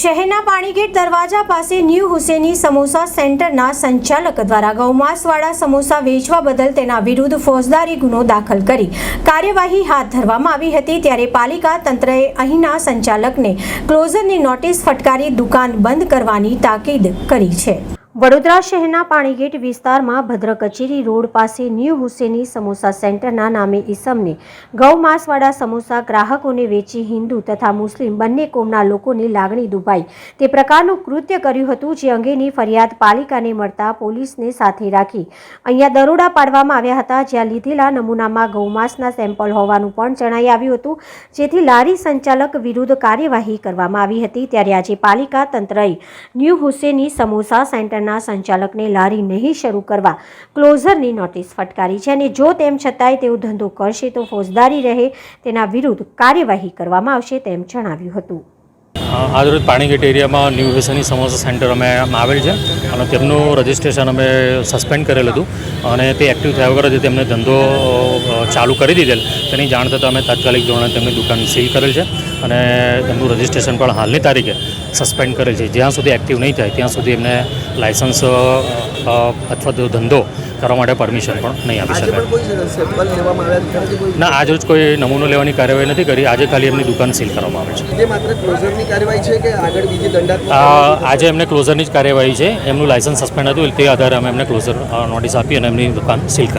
શહેરના પાણીગેટ દરવાજા પાસે ન્યૂ હુસેની સમોસા સેન્ટરના સંચાલક દ્વારા ગૌમાંસવાળા સમોસા વેચવા બદલ તેના વિરુદ્ધ ફોજદારી ગુનો દાખલ કરી કાર્યવાહી હાથ ધરવામાં આવી હતી ત્યારે પાલિકા તંત્રએ અહીંના સંચાલકને ક્લોઝરની નોટિસ ફટકારી દુકાન બંધ કરવાની તાકીદ કરી છે. વડોદરા શહેરના પાણીગેટ વિસ્તારમાં ભદ્ર કચેરી રોડ પાસે ન્યૂ હુસેની સમોસા સેન્ટરના નામે ઈસમને ગૌમાંસવાળા સમોસા ગ્રાહકોને વેચી હિન્દુ તથા મુસ્લિમ બંને કોમના લોકોની લાગણી દુભાઈ. તે પ્રકારનું કૃત્ય કર્યું હતું જે અંગેની ફરિયાદ પાલિકાને મળતા પોલીસને સાથે રાખી. અહીંયા દરોડા પાડવામાં આવ્યા હતા, જ્યાં લીધેલા નમૂનામાં ગૌમાંસના સેમ્પલ હોવાનું પણ જણાઈ આવ્યું હતું. જેથી લારી સંચાલક વિરુદ્ધ કાર્યવાહી કરવામાં આવી હતી. ત્યારે આજે પાલિકા તંત્રએ ન્યૂ હુસેની સમોસા સેન્ટરના સંચાલકને લારી નહીં શરૂ કરવા ક્લોઝરની નોટિસ ફટકારી છે અને જો તેમ છતાંય તેઓ ધંધો કરશે તો ફોજદારી રહે તેના વિરુદ્ધ કાર્યવાહી કરવામાં આવશે તેમ જણાવ્યું હતું. આજરોજ પાણીગેટ એરિયામાં ન્યૂ વેસની સમોસા સેન્ટર અમે આવેલ છે અને તેમનું રજિસ્ટ્રેશન અમે સસ્પેન્ડ કરેલ હતું અને તે એક્ટિવ થયા વગર જ તેમને ધંધો ચાલુ કરી દીધેલ. તેની જાણ થતાં અમે તાત્કાલિક ધોરણે તેમની દુકાન સીલ કરેલ છે અને તેમનું રજિસ્ટ્રેશન પણ હાલની તારીખે સસ્પેન્ડ કરેલ છે. જ્યાં સુધી એક્ટિવ નહીં થાય ત્યાં સુધી એમને અ, અથવા તો ધંધો કરવા માટે પરમિશન પણ નહીં આપી શકે શકાય. આવ્યા ખરા કે કોઈ ના નમૂનો લેવાની કાર્યવાહી નથી કરી. આજે ખાલી એમની દુકાન સીલ કરવામાં આવે છે. જે આજે એમને ક્લોઝરની જ કાર્યવાહી છે. એમનું લાયસન્સ સસ્પેન્ડ હતું તે આધારે અમે એમને ક્લોઝર નોટિસ આપી અને એમની દુકાન સીલ કરી